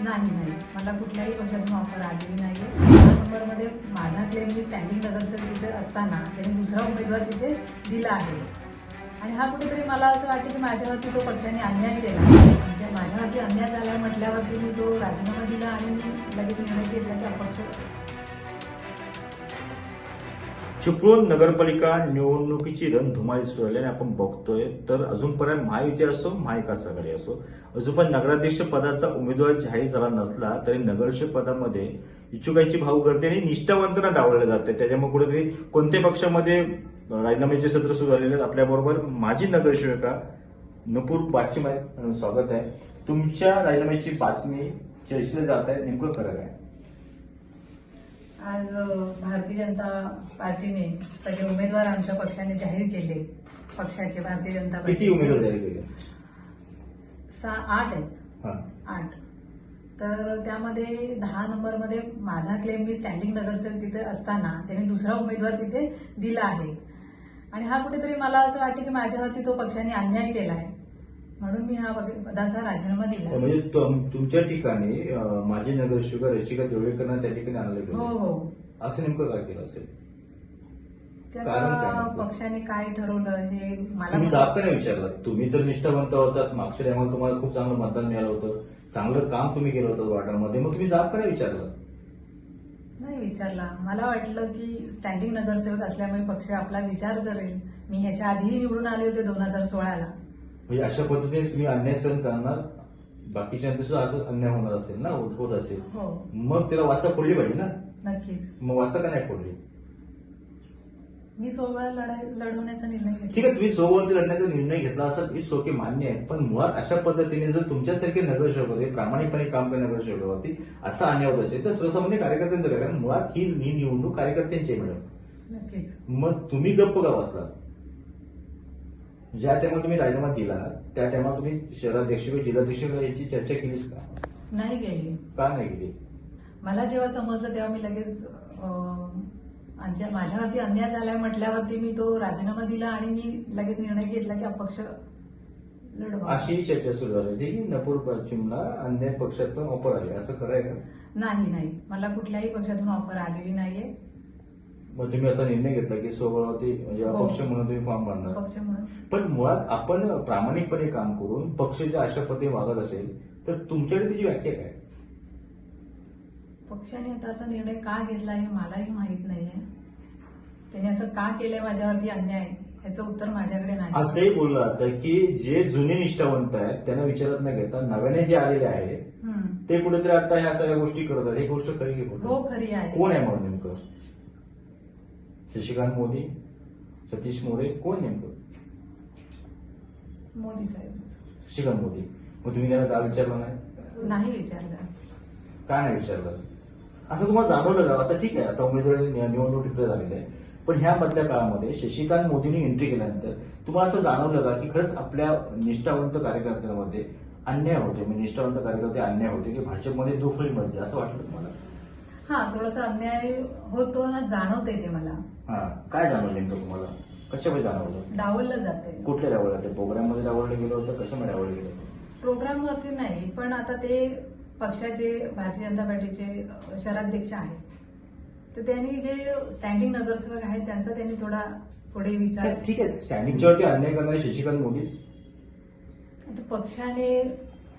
नाही नाही. मला कुठल्याही पक्षातून ऑफर आलेली नाही आहे नंबरमध्ये माझा क्लेम मी स्टँडिंग नगरसेवक तिथे असताना त्यांनी दुसरा उमेदवार तिथे दिला आहे. आणि हा कुठेतरी मला असं वाटतं की माझ्यावरती तो पक्षाने अन्याय केला. म्हणजे माझ्यावरती अन्याय झाला म्हटल्यावरती मी तो राजीनामा दिला आणि मी लगेच निर्णय घेतला की अपक्ष चिपळूण नगरपालिका निवडणुकीची रणधुमाळी सुरू झाली आणि आपण बघतोय तर अजूनपर्यंत महायुती असो महाविकास आघाडी असो अजून पण नगराध्यक्ष पदाचा उमेदवार जाहीर झाला नसला तरी नगराध्यक्ष पदामध्ये इच्छुकांची भाऊ गर्दी आणि निष्ठावंतना डावललं जाते. त्याच्यामुळे कुठेतरी कोणत्या पक्षामध्ये राजीनाम्याचे सत्र सुरू झालेले आहेत. आपल्याबरोबर माजी नगरसेविका नपूर बाचिम आहे स्वागत आहे. तुमच्या राजीनाम्याची बातमी चर्चेला जात आहे. नेमकं खरं काय? आज भारतीय जनता पार्टीने सगळे उमेदवार आमच्या पक्षाने जाहीर केले. पक्षाचे भारतीय जनता किती उमेदवार जाहीर केले? सहा आठ आहेत. हा. आठ. तर त्यामध्ये दहा नंबरमध्ये माझा क्लेम मी स्टँडिंग नगरसेवक तिथे असताना त्यांनी दुसरा उमेदवार तिथे दिला आहे. आणि हा कुठेतरी मला असं वाटतं की माझ्यावरती तो पक्षाने अन्याय केला आहे म्हणून मी हा पद- पदाचा राजीनामा दिला. म्हणजे तुम- तुमच्या ठिकाणी अं, माजी नगरसेविका रचिका देवळेकरांना त्या ठिकाणी आणलं हो गेलं हो. असं नेमकं काय केलं असेल? काय? पक्षाने काय ठरवलं हे तुम्ही मला जाब का नाही विचारला? तुम्ही तर निष्ठावंत होतात. मागच्या टायमाला तुम्हाला खूप चांगलं मतदान मिळालं होतं. चांगलं काम तुम्ही केलं होतं वार्डामध्ये. मग तुम्ही जाब का नाही विचारलं? नाही विचारला. मला वाटलं की स्टँडिंग नगरसेवक असल्यामुळे पक्ष आपला विचार करेल. मी ह्याच्या आधीही निवडून आले होते दोन हजार सोळाला. म्हणजे अशा पद्धतीने तुम्ही अन्याय सहन करणार बाकीच्यांचं सुद्धा असं अन्याय होणार असेल ना होत असेल. हो. मग त्याला वाचा फोडली पाहिजे ना. नक्कीच. मग वाचा का नाही फोडली? मी सोबत लढवण्याचा निर्णय ठीक घेतला आहे तुम्ही सोबत लढण्याचा निर्णय घेतला असेल इट्स ओके मान्य आहे. पण मुळात अशा पद्धतीने जर तुमच्यासारखे नगरसेवक होते प्रामाणिकपणे काम करणारे नगरसेवकावरती असा अन्याय होत असेल तर सर्वसामान्य कार्यकर्त्यांचं कारण मुळात ही निवडणूक कार्यकर्त्यांची मॅडम. नक्कीच. मग तुम्ही गप्प का बसला ज्या टायमाला तुम्ही राजीनामा दिला त्या टायमाला तुम्ही शहराध्यक्ष किंवा जिल्हाध्यक्ष याची चर्चा केलीच का? नाही गेली का नाही केली? मला जेव्हा समजलं तेव्हा मी लगेच अं, माझ्यावरती अन्याय झालाय म्हटल्यावरती मी तो राजीनामा दिला आणि मी लगेच निर्णय घेतला की अपक्ष लढवा. अशी चर्चा सुरू झाली होती की नपूर पश्चिमला अन्य पक्षातून ऑफर आली. असं खरं आहे का? नाही नाही. मला कुठल्याही पक्षातून ऑफर आलेली नाहीये. मग तुम्ही आता निर्णय घेतला की सोबळावरती म्हणजे हो. अपक्ष म्हणून तुम्ही फॉर्म भरणार. पक्ष म्हणून. पण मुळात आपण प्रामाणिकपणे काम करून पक्ष जर अशा पद्धतीने वागत असेल तर तुमच्याकडे त्याची व्याख्या काय? पक्षाने आता असा निर्णय का घेतला हे मलाही माहीत नाहीये. त्यांनी असं का केलंय माझ्यावरती अन्याय याचं उत्तर माझ्याकडे नाही. असंही बोललं जातं की जे जुने निष्ठावंत आहेत त्यांना विचारत न घेता नव्याने जे आलेले आहेत हम्म. ते कुठेतरी आता ह्या सगळ्या गोष्टी करत आहेत ही गोष्ट खरी की खोटी? हो खरी आहे. कोण आहे म्हणून नेमकं? शशिकांत मोदी सतीश मोरे कोण नेमकं? मोदी साहेब. शशिकांत मोदी. मग तुम्ही त्यांना का विचारलं नाही? नाही विचारलं. का नाही विचारलं? असं तुम्हाला जाणवलं का? आता ठीक आहे आता उमेदवारी निवडणूक डिक्लेअर झालेली आहे. पण ह्या मधल्या काळामध्ये शशिकांत मोदींनी एंट्री केल्यानंतर तुम्हाला असं जाणवलं का की खरंच आपल्या निष्ठावंत कार्यकर्त्यांमध्ये अन्याय होते? म्हणजे निष्ठावंत कार्यकर्ते अन्याय होते की भाजपमध्ये दुफळी म्हणजे असं वाटलं तुम्हाला? हा थोडासा अन्याय होतो ना जाणवते ते मला. हा काय जाणवलं नेमकं तुम्हाला? कशामध्ये जाणवलं? डावललं जाते कुठल्या डावलं ते प्रोग्राममध्ये डावलं गेलं होतं कशामध्ये डावलं गेलं होतं? प्रोग्राम वरती नाही पण आता ते पक्षाचे भारतीय जनता पार्टीचे शहराध्यक्ष आहेत. तर त्यांनी जे स्टँडिंग नगरसेवक आहेत त्यांचा त्यांनी थोडा पुढे विचार ठीक आहे स्टँडिंगच्यावरती अन्याय करणारे शशिकांत मोदीच. आता पक्षाने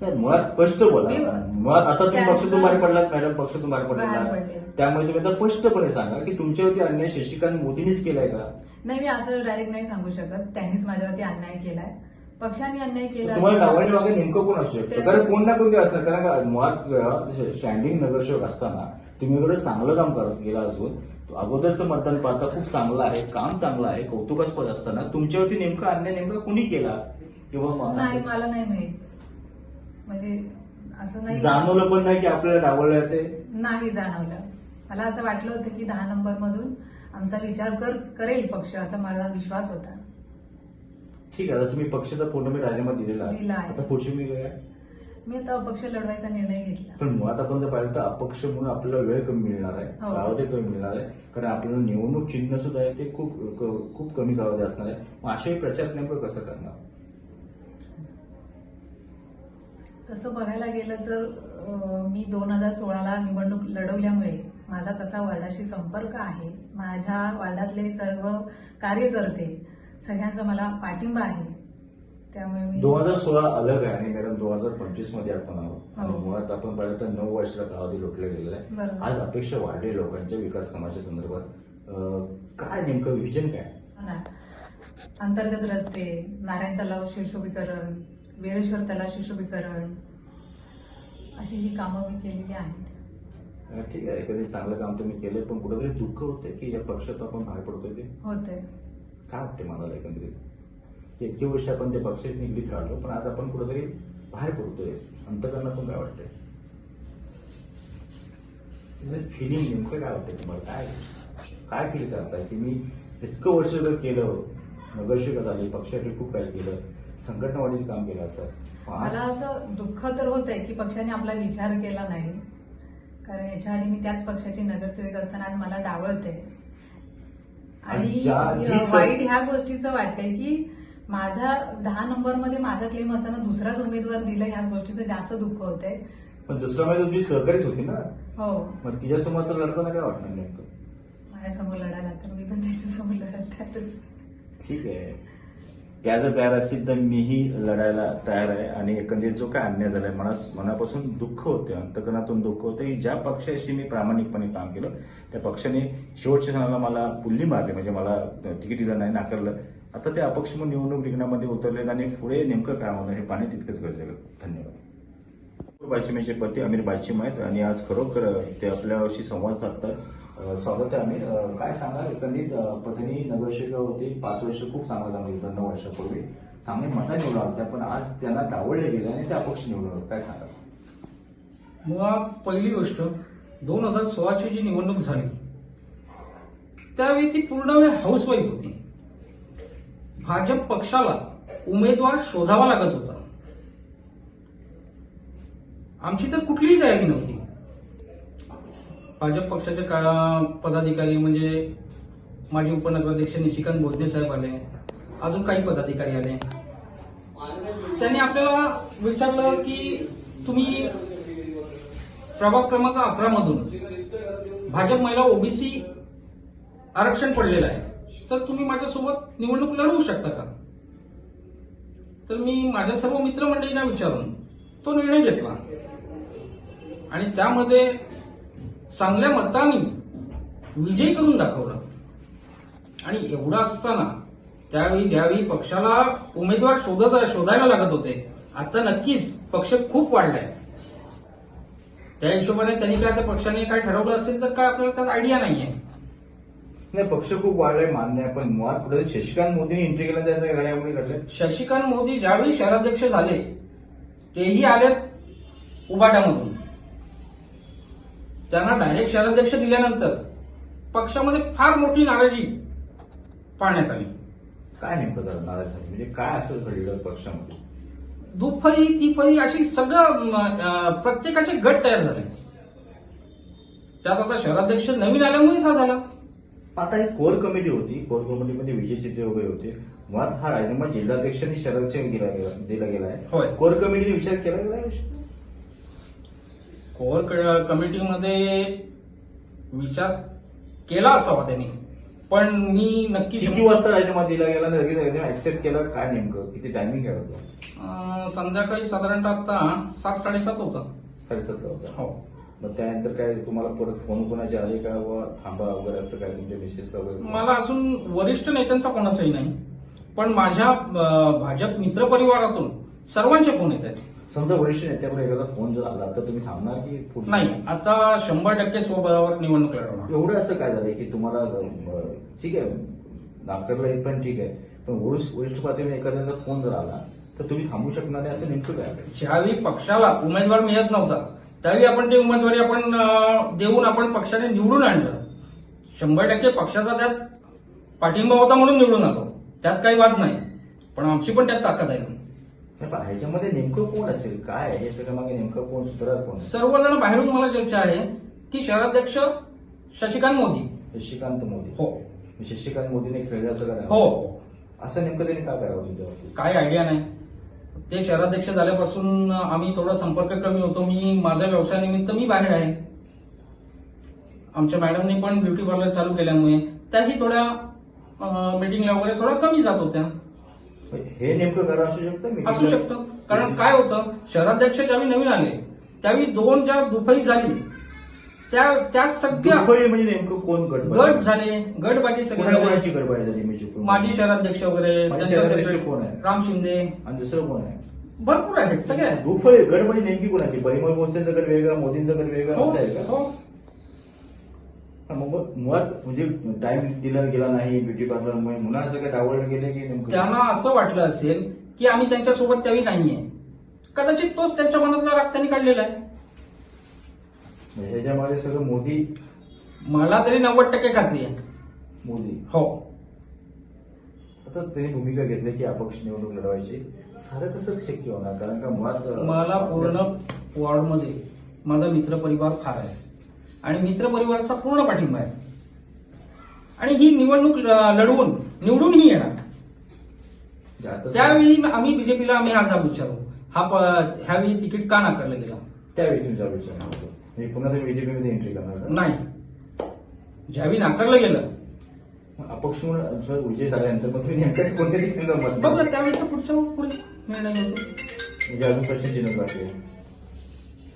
नाही, मुळात स्पष्ट बोला. मुळात आता तुम्ही पक्षातून बाहेर पडलात मॅडम पक्षातून बाहेर पडलेला पडले. त्यामुळे तुम्ही आता स्पष्टपणे सांगा की तुमच्यावरती अन्याय शशिकांत मोदींनीच केलाय का? नाही मी असं डायरेक्ट नाही सांगू शकत. त्यांनीच माझ्यावरती अन्याय केलाय. पक्षाने अन्याय केला तुम्हाला. डावळणी मागे नेमकं कोण असू शकतं? कारण कोण ना कोणते असणार. कारण का मुळात स्टँडिंग नगरसेवक असताना तुम्ही एवढं चांगलं काम करत गेला असून अगोदरचं मतदान पाहता खूप चांगलं आहे काम चांगलं आहे कौतुकास्पद असताना तुमच्यावरती नेमका अन्याय नेमका कुणी केला? किंवा नाही मला नाही माहीत. म्हणजे असं नाही जाणवलं पण नाही की आपल्याला डावळलं ते? नाही जाणवलं. मला असं वाटलं होतं की दहा नंबर मधून आमचा विचार कर करेल पक्ष असा माझा विश्वास होता. ठीक आहे आता तुम्ही पक्षाचा पूर्णपणे राजीनामा दिलेला दिला आहे. आता पुढची मी काय? मी आता अपक्ष लढवायचा निर्णय घेतला. पण मुळात आपण जर पाहिलं तर अपक्ष म्हणून आपल्याला वेळ कमी मिळणार आहे. हो. कालावधी कमी मिळणार आहे. कारण आपल्याला निवडणूक चिन्ह सुद्धा आहे ते खूप खूप कमी कालावधी असणार आहे. मग अशाही प्रचार नेमकं कसं करणार? तसं बघायला गेलं तर मी दोन हजार सोळाला निवडणूक लढवल्यामुळे माझा तसा वार्डाशी संपर्क आहे माझ्या वार्डातले सर्व कार्यकर्ते सगळ्यांचा मला पाठिंबा आहे त्यामुळे मी दोन हजार सोळा अलग आहे आणि मॅडम दोन हजार पंचवीसमध्ये आपण आहोत आणि हो. मुळात आपण पाहिलं तर नऊ वर्षाचा कालावधी लोटला गेलेला आहे. आज अपेक्षा वाढली लोकांच्या विकास कामाच्या संदर्भात काय नेमकं विजन काय. अंतर्गत रस्ते नारायण तलाव शिशोभीकरण वेळेश्वर तलाव शिशोभीकरण अशी ही कामं मी केलेली आहेत. ठीक आहे. कधी चांगलं काम तुम्ही केलं पण कुठेतरी दुःख होते की या पक्षात आपण बाहेर पडतोय ते? होते काय वाटते मला एकंदरीत? इतकी वर्ष आपण त्या पक्षात निगडीत राहिलो पण आज आपण कुठेतरी बाहेर पडतोय. अंतकरणातून काय वाटतंय? फिलिंग नेमकं काय वाटतंय तुम्हाला? काय काय फील करताय? की मी इतकं वर्ष जर केलं नगरसेवक झाली पक्षासाठी खूप काही केलं संघटनावाढीचं काम केलं असं. पण आज मला असं दुःख तर होत आहे की पक्षाने आपला विचार केला नाही. कारण याच्या आधी मी त्याच पक्षाची नगरसेवक असताना आज मला डावळते आणि वाईट ह्या गोष्टीचं वाटतंय की माझा दहा नंबरमध्ये माझा क्लेम असताना दुसराच उमेदवार दिला ह्या गोष्टीचं जास्त दुःख होतंय. पण दुसरा माहिती तुझी सहकारीच होती ना? हो. मग तिच्यासमोर तर लढताना काय वाटणार नेमकं? माझ्यासमोर लढायला तर मी पण त्याच्यासमोर लढत त्यातच ठीक आहे. त्या जर तयार असतील तर मीही लढायला तयार आहे आणि एकंदरीत जो काय अन्याय झालाय मनास मनापासून दुःख होते अंतकरणातून दुःख होते की ज्या पक्षाशी मी प्रामाणिकपणे काम केलं त्या पक्षाने शेवटच्या क्षणाला मला पुल्ली मारली म्हणजे मला तिकीट दिलं नाही नाकारलं. आता ते अपक्ष म्हणून निवडणूक रिंगणामध्ये उतरलेत आणि पुढे नेमकं काय होणार हे पाणी तितकंच गरजेचं धन्यवाद. बाचिमेचे पती अमीर बाचिम आहेत आणि आज खरोखर ते आपल्याशी संवाद साधतात. स्वागत आहे आम्ही. काय सांगा एकंदरीत पत्नी नगरसेविका होती पाच वर्ष खूप चांगलं काम होतं नऊ वर्षापूर्वी. चांगली मता निवडा होत्या पण आज त्यांना डावळले गेले आणि त्या अपक्ष निवडून काय सांगा? मुळात पहिली गोष्ट दोन हजार सोळाची जी निवडणूक झाली त्यावेळी ती पूर्ण वेळ हाऊसवाईफ होती. भाजप पक्षाला उमेदवार शोधावा लागत होता. आमची तर कुठलीही तयारी नव्हती. भाजप पक्षाचे पदाधिकारी म्हणजे माजी उपनगराध्यक्ष निशिकांत बोधने साहेब आले? अजून काही पदाधिकारी आले? त्यांनी आपल्याला विचारलं की तुम्ही प्रभाग क्रमांक अकरा मधून भाजप महिला ओबीसी आरक्षण पडलेलं आहे. तर तुम्ही माझ्यासोबत निवडणूक लढवू शकता का? तर मी माझ्या सर्व मित्रमंडळींना विचारून तो निर्णय घेतला. आणि त्यामध्ये चांगल्या मतांनी विजयी करून दाखवला. आणि एवढं असताना त्यावेळी ज्यावेळी पक्षाला उमेदवार शोधत शोधायला लागत होते आता नक्कीच पक्ष खूप वाढलाय. त्या हिशोबाने त्यांनी काय त्या पक्षाने काय ठरवलं असेल तर काय आपल्याला त्यात आयडिया नाहीये. नाही पक्ष खूप वाढलाय मान्य आहे पण मुळात पुढे शशिकांत मोदींनी एंट्री केला त्याच्या घड्यामुळे घडले शशिकांत मोदी ज्यावेळी शहराध्यक्ष झाले तेही आलेत उबाटामधून त्यांना डायरेक्ट शहराध्यक्ष दिल्यानंतर पक्षामध्ये फार मोठी नाराजी पाहण्यात आली. काय नेमकं झालं नाराज झाली म्हणजे काय असं घडलं पक्षामध्ये? दुःखदी तिफदी अशी सगळं प्रत्येकाचे गट तयार झाले. त्यात आता शहराध्यक्ष नवीन आल्यामुळेच हा झाला. आता ही कोर कमिटी होती. कोर कमिटीमध्ये विजय चित्रे वगैरे होते. मुळात हा राजीनामा जिल्हाध्यक्षांनी शरदचे दिला गेला दिला गेला आहे कोर कमिटीने विचार केला गेला? कोर कमिटीमध्ये विचार केला असावा त्यांनी. पण मी नक्की किती वाजता राजीनामा दिला गेला लगेच ऍक्सेप्ट केला? काय नेमकं? किती टायमिंग काय होतं संध्याकाळी साधारणतः आता सात साडेसात होता. साडेसातला होता. हो. मग त्यानंतर काय तुम्हाला परत फोन कोणाचे आले का? व थांबा वगैरे असं काय तुमच्या मिसेसला वगैरे? मला अजून वरिष्ठ नेत्यांचा कोणाचाही नाही. पण माझ्या भाजप मित्रपरिवारातून सर्वांचे फोन येत आहेत. समजा वरिष्ठ नेत्याकडे एखादा फोन जर आला तर तुम्ही थांबणार की पुढे? नाही आता शंभर टक्के स्वबळावर निवडणूक लढवणार. एवढं असं काय झालंय की तुम्हाला अं, ठीक आहे नागपूरला येत पण ठीक आहे पण वरिष्ठ वरिष्ठ पातळीवर एखाद्याचा फोन जर आला तर तुम्ही थांबू शकणार नाही असं नेमकं काय? ज्यावेळी पक्षाला उमेदवार मिळत नव्हता त्यावेळी आपण ते उमेदवारी आपण अं, देऊन आपण पक्षाने निवडून आणलं. शंभर टक्के पक्षाचा त्यात पाठिंबा होता म्हणून निवडून आलो. त्यात काही वाद नाही. पण आमची पण त्यात ताकद आहे. ह्याच्यामध्ये नेमकं कोण असेल? काय आहे? हे सगळं मागे नेमकं कोण सूत्रधार कोण सर्वजण बाहेरून मला चर्चा आहे की शहराध्यक्ष शशिकांत मोदी. शशिकांत मोदी. हो. शशिकांत मोदीने खेळलं करावं? हो. असं नेमकं त्यांनी काय करावं तुमच्या बाबतीत काही आयडिया नाही. ते शहराध्यक्ष झाल्यापासून आम्ही थोडा संपर्क कमी होतो. मी माझ्या व्यवसायानिमित्त मी बाहेर आहे. आमच्या मॅडमने पण ब्युटी पार्लर चालू केल्यामुळे त्याही थोड्या मीटिंगला वगैरे थोड्या कमी जात होत्या. हे नेमकं कारण असू शकतं? असू? शकतं. कारण काय होतं? शहराध्यक्ष ज्यावेळी नवीन आले त्यावेळी दोन ज्या दुफळी झाली त्या त्या सगळ्या म्हणजे नेमकं कोण गट गट झाले. गटबाजी सगळे कोणाकोणाची झाले. गडबड झाली मी चुकून माजी शहराध्यक्ष वगैरे कोण आहे? राम शिंदे. आणि दुसरं कोण आहे? भरपूर आहेत सगळे आहेत. दुफळी गड म्हणजे नेमकी कोणाची? परिमल बोसेंचा गड वेगळा मोदींचा गड वेगळा हो, असं आहे का हो. हा, मग मुळात म्हणजे टाइम दिला गेला नाही ब्युटी पार्लरमुळे मुलं असं काय डावळलं गेले की नेमकं? त्यांना असं वाटलं असेल की आम्ही त्यांच्यासोबत त्यावेळी नाहीये. कदाचित तोच त्यांच्या मनातला राग त्यांनी काढलेला आहे. म्हणजे ह्याच्यामध्ये सगळं मोदी मला तरी नव्वद टक्के खात्री आहे. मोदी. हो. आता त्यांनी भूमिका घेतली की अपक्ष निवडणूक लढवायची. सारं कसं शक्य होणार कारण का मुळात मला पूर्ण वॉर्डमध्ये माझा मित्र परिवार फार आहे. आणि मित्र परिवाराचा पूर्ण पाठिंबा आहे. आणि ही निवडणूक लढवून निवडूनही येणार. त्यावेळी आम्ही बीजेपीला आम्ही हा जाब विचारू. हा ह्यावेळी तिकीट का नाकारलं गेलं? त्यावेळी तुमचा विचार होतो. म्हणजे पुन्हा तुम्ही बीजेपीमध्ये एंट्री करणार? नाही. ज्यावेळी नाकारलं गेलं. अपक्ष म्हणून विजय झाल्यानंतर मग तुम्ही नेमकं कोणत्या मत बघलं त्यावेळेचा पुढचा पुढे निर्णय म्हणजे अजून प्रश्न चिन्ह.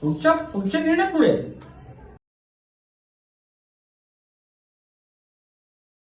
पुढच्या पुढचे निर्णय पुढे